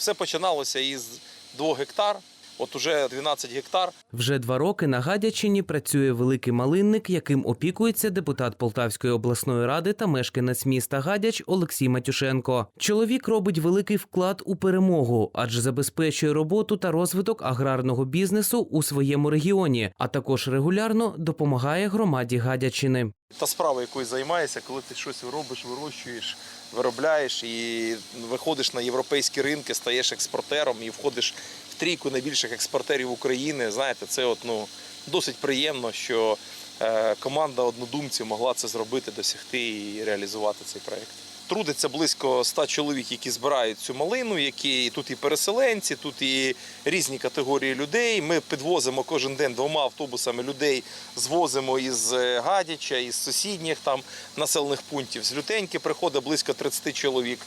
Все починалося із 2 гектар, от уже 12 гектар. Вже два роки на Гадячині працює великий малинник, яким опікується депутат Полтавської обласної ради та мешканець міста Гадяч Олексій Матюшенко. Чоловік робить великий вклад у перемогу, адже забезпечує роботу та розвиток аграрного бізнесу у своєму регіоні, а також регулярно допомагає громаді Гадячини. Та справа, якою займаєшся, коли ти щось робиш, вирощуєш, виробляєш і виходиш на європейські ринки, стаєш експортером і входиш в трійку найбільших експортерів України. Знаєте, це от, ну, досить приємно, що е, команда однодумців могла це зробити, досягти і реалізувати цей проект. Трудиться близько 100 чоловік, які збирають цю малину, які тут і переселенці, тут і різні категорії людей. Ми підвозимо кожен день двома автобусами людей, звозимо із е, Гадяча, із сусідніх там населених пунктів. З Лютеньки приходить близько 30 чоловік.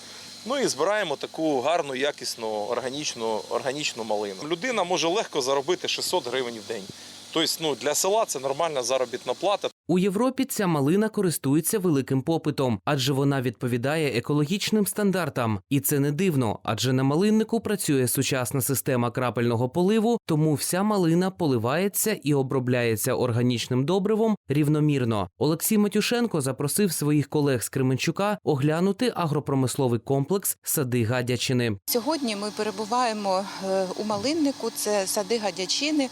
Ну і збираємо таку гарну, якісну, органічну, органічну малину. Людина може легко заробити 600 гривень в день. Тобто, ну, для села це нормальна заробітна плата. У Європі ця малина користується великим попитом, адже вона відповідає екологічним стандартам. І це не дивно, адже на малиннику працює сучасна система крапельного поливу, тому вся малина поливається і обробляється органічним добривом рівномірно. Олексій Матюшенко запросив своїх колег з Кременчука оглянути агропромисловий комплекс сади Гадячини. Сьогодні ми перебуваємо е, у малиннику, це сади Гадячини,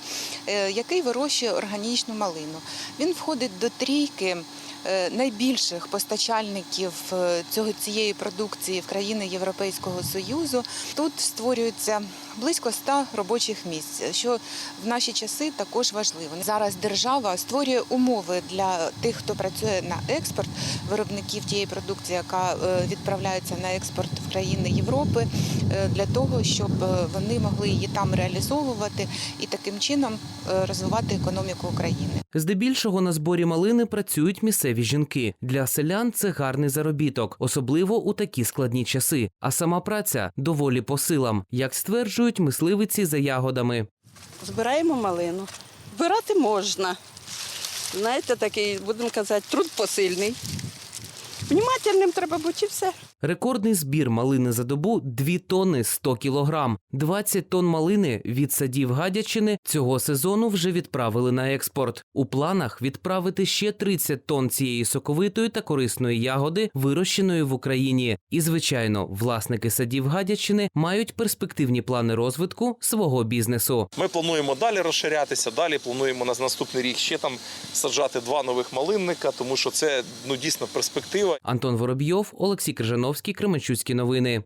е, який вирощує органічну малину. Він входить до трійки е, найбільших постачальників е, цієї продукції в країни Європейського Союзу. Тут створюється близько 100 робочих місць, що в наші часи також важливо. Зараз держава створює умови для тих, хто працює на експорт, виробників тієї продукції, яка е, відправляється на експорт країни Європи, е, для того, щоб е, вони могли її там реалізовувати і таким чином е, розвивати економіку України. Здебільшого на зборі малини працюють місцеві жінки. Для селян це гарний заробіток, особливо у такі складні часи. А сама праця доволі по силам, як стверджують мисливиці за ягодами. Збираємо малину. Збирати можна. Знаєте, такий, будемо казати, труд посильний. Внімательним треба бути і все. Рекордний збір малини за добу 2 тонни 100 кілограм. 20 тонн малини від садів Гадячини цього сезону вже відправили на експорт. У планах відправити ще 30 тонн цієї соковитої та корисної ягоди, вирощеної в Україні. І, звичайно, власники садів Гадячини мають перспективні плани розвитку свого бізнесу. Ми плануємо далі розширятися. Далі плануємо на наступний рік ще там саджати два нових малинника, тому що це ну дійсно перспектива. Антон Воробйов, Олексій Крижановський, Кременчуцькі новини.